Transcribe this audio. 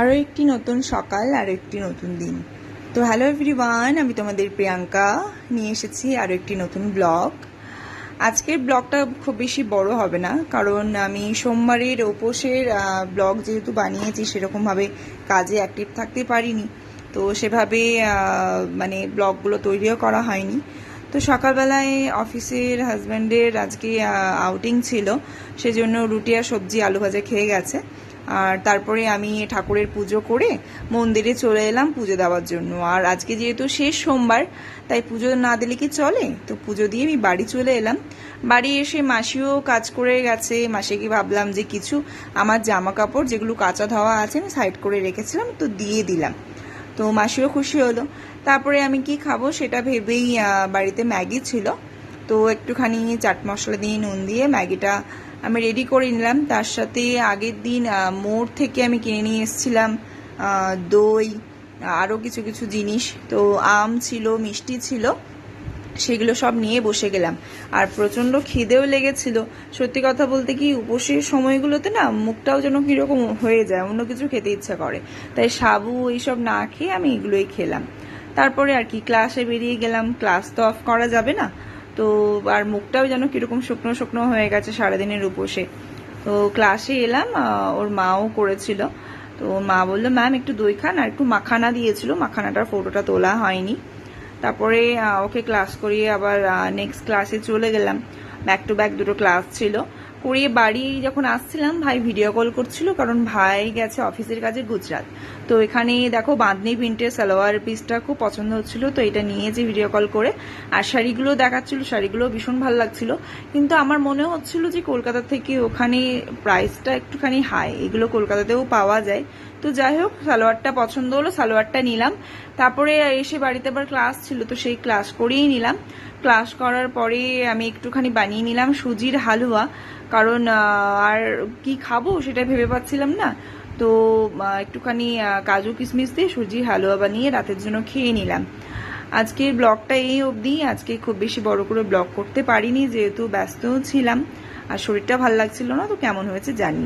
আরও একটি নতুন সকাল আরও একটি নতুন দিন। তো হ্যালো এভরিওয়ান আমি তোমাদের প্রিয়াঙ্কা। নিয়ে এসেছি আরও একটি নতুন ব্লগ আজকের ব্লগটা খুব বেশি বড় হবে না, কারণ আমি সোমবারের উপোসের ব্লগ যেহেতু বানিয়েছি, সেরকমভাবে কাজে অ্যাক্টিভ থাকতে পারিনি। তো সেভাবে মানে ব্লগগুলো তৈরিও করা হয়নি। তো সকালবেলায় অফিসের হাজব্যান্ডের আজকে আউটিং ছিল, সেজন্য রুটি আর সবজি আলু ভাজা খেয়ে গেছে। আর তারপরে আমি ঠাকুরের পুজো করে মন্দিরে চলে এলাম পুজো দেওয়ার জন্য। আর আজকে যেহেতু শেষ সোমবার, তাই পুজো না দিলে কি চলে? তো পুজো দিয়ে আমি বাড়ি চলে এলাম। বাড়ি এসে মাসিও কাজ করে গেছে। মাসিকে ভাবলাম যে কিছু আমার জামা কাপড় যেগুলো কাঁচা ধোয়া আছে, আমি সাইড করে রেখেছিলাম, তো দিয়ে দিলাম। তো মাসিও খুশি হলো। তারপরে আমি কি খাব সেটা ভেবেই বাড়িতে ম্যাগি ছিল। তো একটুখানি চাট মশলা দিয়ে নুন দিয়ে ম্যাগিটা আমি রেডি করে নিলাম। তার সাথে আগের দিন মোড় থেকে আমি কিনে নিয়ে এসেছিলাম দই আরও কিছু কিছু জিনিস। তো আম ছিল, মিষ্টি ছিল, সেগুলো সব নিয়ে বসে গেলাম। আর প্রচণ্ড খিদেও লেগেছিল। সত্যি কথা বলতে কি, উপসের সময়গুলোতে না, মুখটাও যেন কীরকম হয়ে যায়, অন্য কিছু খেতে ইচ্ছা করে। তাই সাবু, এইসব না খেয়ে আমি এগুলোই খেলাম। তারপরে আর কি ক্লাসে বেরিয়ে গেলাম। ক্লাস তো অফ করা যাবে না। তো আর মুখটাও যেন কীরকম শুকনো শুকনো হয়ে গেছে সারাদিনের উপসে। তো ক্লাসে এলাম ওর মাও করেছিল। তো মা বলল ম্যাম একটু দই খান আর একটু মাখানা দিয়েছিল। মাখানাটার ফটোটা তোলা হয়নি। তারপরে ওকে ক্লাস করিয়ে আবার নেক্সট ক্লাসে চলে গেলাম। ব্যাক টু ব্যাক দুটো ক্লাস ছিল। করিয়ে বাড়ি যখন আসছিলাম, ভাই ভিডিও কল করছিল কারণ ভাই গেছে অফিসের কাজে গুজরাট। তো এখানে দেখো বাঁধনি প্রিন্টের সালোয়ার পিসটা খুব পছন্দ হচ্ছিল, তো এটা নিয়ে যে ভিডিও কল করে আর শাড়িগুলো দেখাচ্ছিল শাড়িগুলো ভীষণ ভালো লাগছিল। কিন্তু আমার মনে হচ্ছিল যে কলকাতা থেকে ওখানে প্রাইসটা একটুখানি হাই এগুলো কলকাতাতেও পাওয়া যায়। তো যাই হোক, সালোয়ারটা পছন্দ হলো, সালোয়ারটা নিলাম। তারপরে এসে বাড়িতে আবার ক্লাস ছিল, তো সেই ক্লাস করেই নিলাম। ক্লাস করার পরে আমি একটুখানি বানিয়ে নিলাম সুজির হালুয়া। কারণ আর কি খাব সেটা ভেবে পাচ্ছিলাম না। তো একটুখানি কাজু কিশমিশ দিয়ে সুজির হালুয়া বানিয়ে রাতের জন্য খেয়ে নিলাম। আজকের ব্লগটা এই অবধি। আজকে খুব বেশি বড় করে ব্লগ করতে পারিনি, যেহেতু ব্যস্তও ছিলাম। আর শরীরটা ভালো লাগছিল না, তো কেমন হয়েছে জানি